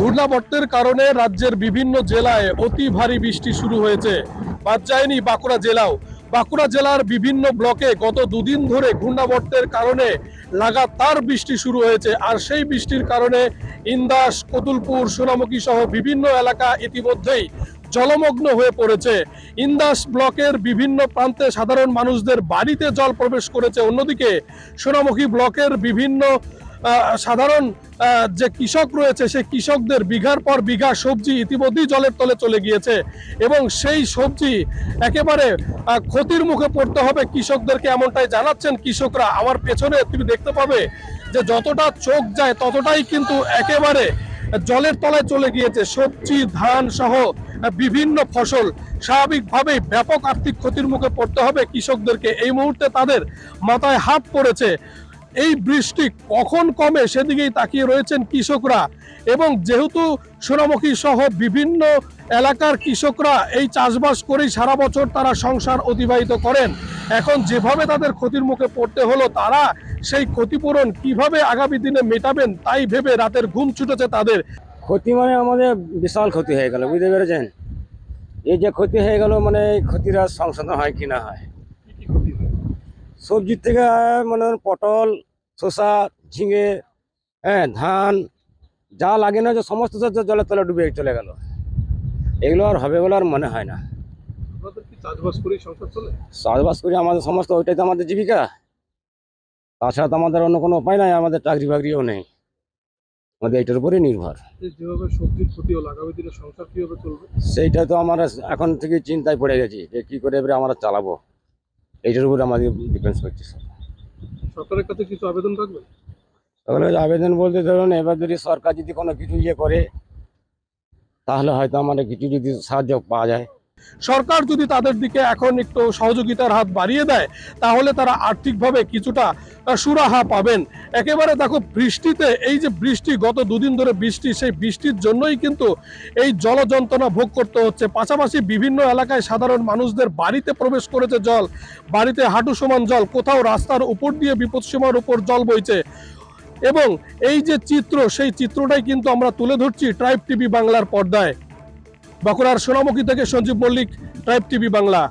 ঘূর্ণাবর্তের কারণে রাজ্যের বিভিন্ন জেলায় অতি ভারী বৃষ্টি শুরু হয়েছে। বাদ যায়নি বাঁকুড়া জেলাও। বাঁকুড়া জেলার বিভিন্ন ব্লকে গত দুদিন ধরে ঘূর্ণাবর্তের কারণে লাগাতার বৃষ্টি শুরু হয়েছে। আর সেই বৃষ্টির কারণে ইন্দাস, কতুলপুর, সোনামুখী সহ বিভিন্ন এলাকা ইতিমধ্যেই জলমগ্ন হয়ে পড়েছে। ইন্দাস ব্লকের বিভিন্ন প্রান্তে সাধারণ মানুষদের বাড়িতে জল প্রবেশ করেছে। অন্যদিকে সোনামুখী ব্লকের বিভিন্ন সাধারণ যে কৃষক রয়েছে, সেই কৃষকদের বিঘার পর বিঘা সবজি ইতিমধ্যেই জলের তলে চলে গিয়েছে এবং সেই সবজি একেবারে ক্ষতির মুখে পড়তে হবে কৃষকদেরকে এমনটাই জানাচ্ছেন কৃষকরা। আমার পেছনে তুমি দেখতে পাবে যে যতটা চোখ যায় ততটাই কিন্তু একেবারে জলের তলায় চলে গিয়েছে। সবজি, ধান সহ বিভিন্ন ফসল স্বাভাবিকভাবেই ব্যাপক আর্থিক ক্ষতির মুখে পড়তে হবে কৃষকদেরকে। এই মুহূর্তে তাদের মাথায় হাত পড়েছে এই বৃষ্টি কখন কমে সেদিকেই তাকিয়ে রয়েছেন কৃষকরা। এবং যেহেতু সোনামুখী সহ বিভিন্ন এলাকার কৃষকরা এই চাষবাস করেই সারা বছর তারা সংসার অতিবাহিত করেন, এখন যেভাবে তাদের ক্ষতির মুখে পড়তে হলো, তারা সেই ক্ষতিপূরণ কীভাবে আগামী দিনে মেটাবেন তাই ভেবে রাতের ঘুম ছুটেছে তাদের। ক্ষতি মানে আমাদের বিশাল ক্ষতি হয়ে গেল, বুঝতে পেরেছেন? এই যে ক্ষতি হয়ে গেল মানে এই সংশোধন হয় কি না হয়? সবজির থেকে মানে পটল শসা ঝিঙে হ্যাঁ ধান যা লাগে না যে সমস্ত জলের তলে ডুবে চলে গেল। এগুলো আর হবে বলে আর মনে হয় না। চাষবাস করি আমাদের সমস্ত ওইটাই তো আমাদের জীবিকা। তাছাড়া তো আমাদের অন্য কোনো উপায় নাই আমাদের চাকরি বাকরিও নেই। আমাদের এইটার উপরেই নির্ভর। যেভাবে সবজির ক্ষতি হলো আগামী দিনে সংসার কীভাবে চলবে? সেইটা তো আমরা এখন থেকে চিন্তায় পড়ে গেছি যে কি করে এবারে আমরা চালাবো। এইটার উপর আমাদের ডিপেন্স করছে স্যার সরকারের কাছে কিছু আবেদন থাকবে? তাহলে আবেদন বলতে ধরুন এবার যদি সরকার যদি কোনো কিছু ইয়ে করে তাহলে হয়তো আমাদের কিছু যদি সাহায্য পাওয়া যায়। সরকার যদি তাদের দিকে এখন একটু সহযোগিতার হাত বাড়িয়ে দেয়, তাহলে তারা আর্থিকভাবে কিছুটা সুরাহা পাবেন। একেবারে দেখো, বৃষ্টিতে, এই যে বৃষ্টি, গত দুদিন ধরে বৃষ্টি, সেই বৃষ্টির জন্যই কিন্তু এই জল যন্ত্রণা ভোগ করতে হচ্ছে। পাশাপাশি বিভিন্ন এলাকায় সাধারণ মানুষদের বাড়িতে প্রবেশ করেছে জল। বাড়িতে হাঁটু সমান জল, কোথাও রাস্তার উপর দিয়ে বিপদসীমার উপর জল বইছে। এবং এই যে চিত্র, সেই চিত্রটাই কিন্তু আমরা তুলে ধরছি ট্রাইব টিভি বাংলার পর্দায়। বাঁকুড়ার সোনামুখী থেকে সঞ্জীব মল্লিক ট্রাইব টিভি বাংলা।